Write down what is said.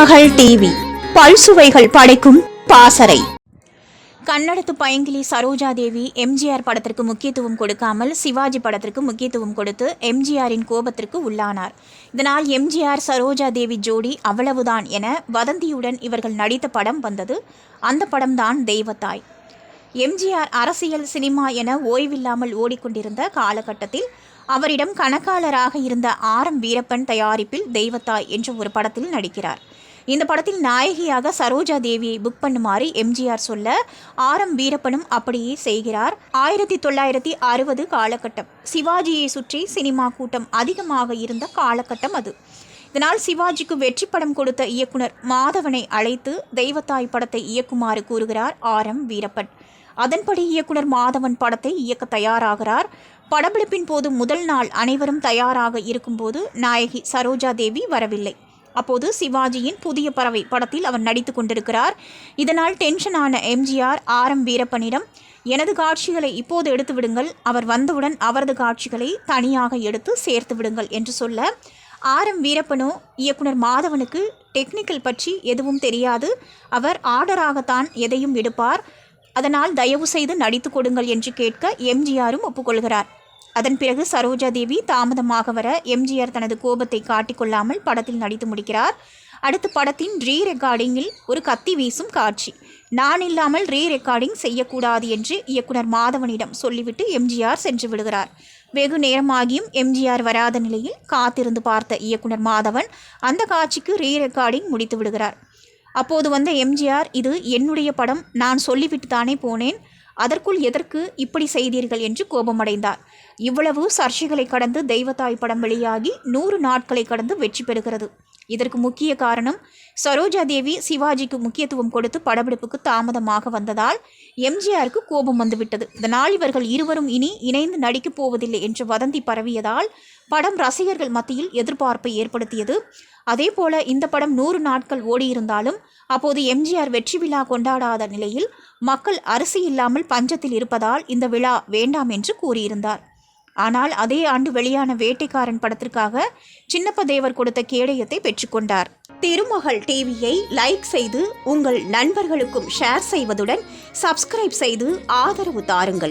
மகள் டிவி. பல்சுவைகள் படைக்கும் பாசறை. கன்னடத்து பைங்கிலி சரோஜா தேவி எம்ஜிஆர் படத்திற்கு முக்கியத்துவம் கொடுக்காமல் சிவாஜி படத்திற்கு முக்கியத்துவம் கொடுத்து எம்ஜிஆரின் கோபத்திற்கு உள்ளானார். இதனால் எம்ஜிஆர் சரோஜா தேவி ஜோடி அவ்வளவுதான் என வதந்தியுடன் இவர்கள் நடித்த படம் வந்தது. அந்த படம்தான் தெய்வத்தாய். எம்ஜிஆர் அரசியல் சினிமா என ஓய்வில்லாமல் ஓடிக்கொண்டிருந்த காலகட்டத்தில் அவரிடம் கணக்காளராக இருந்த ஆர் எம் வீரப்பன் தயாரிப்பில் தெய்வத்தாய் என்ற ஒரு படத்தில் நடிக்கிறார். இந்த படத்தில் நாயகியாக சரோஜா தேவியை புக் பண்ணுமாறு எம்ஜிஆர் சொல்ல ஆர் எம் வீரப்பனும் அப்படியே செய்கிறார். ஆயிரத்தி தொள்ளாயிரத்தி அறுபது காலகட்டம். சிவாஜியை சுற்றி சினிமா கூட்டம் அதிகமாக இருந்த காலகட்டம் அது. இதனால் சிவாஜிக்கு வெற்றி படம் கொடுத்த இயக்குனர் மாதவனை அழைத்து தெய்வத்தாய் படத்தை இயக்குமாறு கூறுகிறார் ஆர் எம் வீரப்பன். அதன்படி இயக்குனர் மாதவன் படத்தை இயக்க தயாராகிறார். படப்பிடிப்பின் போது முதல் நாள் அனைவரும் தயாராக இருக்கும்போது நாயகி சரோஜா தேவி வரவில்லை. அப்போது சிவாஜியின் புதிய பறவை படத்தில் அவர் நடித்து கொண்டிருக்கிறார். இதனால் டென்ஷனான எம்ஜிஆர் ஆர் எம் வீரப்பனிடம் எனது காட்சிகளை இப்போது எடுத்து விடுங்கள். அவர் வந்தவுடன் அவரது காட்சிகளை தனியாக எடுத்து சேர்த்து விடுங்கள் என்று சொல்ல ஆர் எம் வீரப்பனோ இயக்குனர் மாதவனுக்கு டெக்னிக்கல் பற்றி எதுவும் தெரியாது. அவர் ஆர்டராகத்தான் எதையும் எடுப்பார். அதனால் தயவு செய்து நடித்து கொடுங்கள் என்று கேட்க எம்ஜிஆரும் ஒப்புக்கொள்கிறார். அதன் பிறகு சரோஜா தேவி தாமதமாக வர எம்ஜிஆர் தனது கோபத்தை காட்டிக்கொள்ளாமல் படத்தில் நடித்து முடிக்கிறார். அடுத்து படத்தின் ரீ ரெக்கார்டிங்கில் ஒரு கத்தி வீசும் காட்சி. நான் இல்லாமல் ரீ ரெக்கார்டிங் செய்யக்கூடாது என்று இயக்குனர் மாதவனிடம் சொல்லிவிட்டு எம்ஜிஆர் சென்று விடுகிறார். வெகு நேரமாகியும் எம்ஜிஆர் வராத நிலையில் காத்திருந்து பார்த்த இயக்குனர் மாதவன் அந்த காட்சிக்கு ரீ ரெக்கார்டிங் முடித்து விடுகிறார். அப்போது வந்த எம்ஜிஆர் இது என்னுடைய படம் நான் சொல்லிவிட்டு தானே போனேன். அதற்குள் எதற்கு இப்படி செய்தீர்கள் என்று கோபமடைந்தார். இவ்வளவு சர்ச்சைகளை கடந்து தெய்வத்தாய் படம் வெளியாகி நூறு நாட்களை கடந்து வெற்றி பெறுகிறது. இதற்கு முக்கிய காரணம் சரோஜா தேவி சிவாஜிக்கு முக்கியத்துவம் கொடுத்து படப்பிடிப்புக்கு தாமதமாக வந்ததால் எம்ஜிஆருக்கு கோபம் வந்துவிட்டது. இதனால் இவர்கள் இருவரும் இனி இணைந்து நடிக்கப் போவதில்லை என்று வதந்தி பரவியதால் படம் ரசிகர்கள் மத்தியில் எதிர்பார்ப்பை ஏற்படுத்தியது. அதே போல இந்த படம் நூறு நாட்கள் ஓடியிருந்தாலும் அப்போது எம்ஜிஆர் வெற்றி விழா கொண்டாடாத நிலையில் மக்கள் அரிசி இல்லாமல் பஞ்சத்தில் இருப்பதால் இந்த விழா வேண்டாம் என்று கூறியிருந்தார். ஆனால் அதே ஆண்டு வெளியான வேட்டைக்காரன் படத்திற்காக சின்னப்ப தேவர் கொடுத்த கேடயத்தை பெற்றுக்கொண்டார் திருமகள் டிவியை லைக் செய்து உங்கள் நண்பர்களுக்கும் ஷேர் செய்வதுடன் சப்ஸ்கிரைப் செய்து ஆதரவு தாருங்கள்.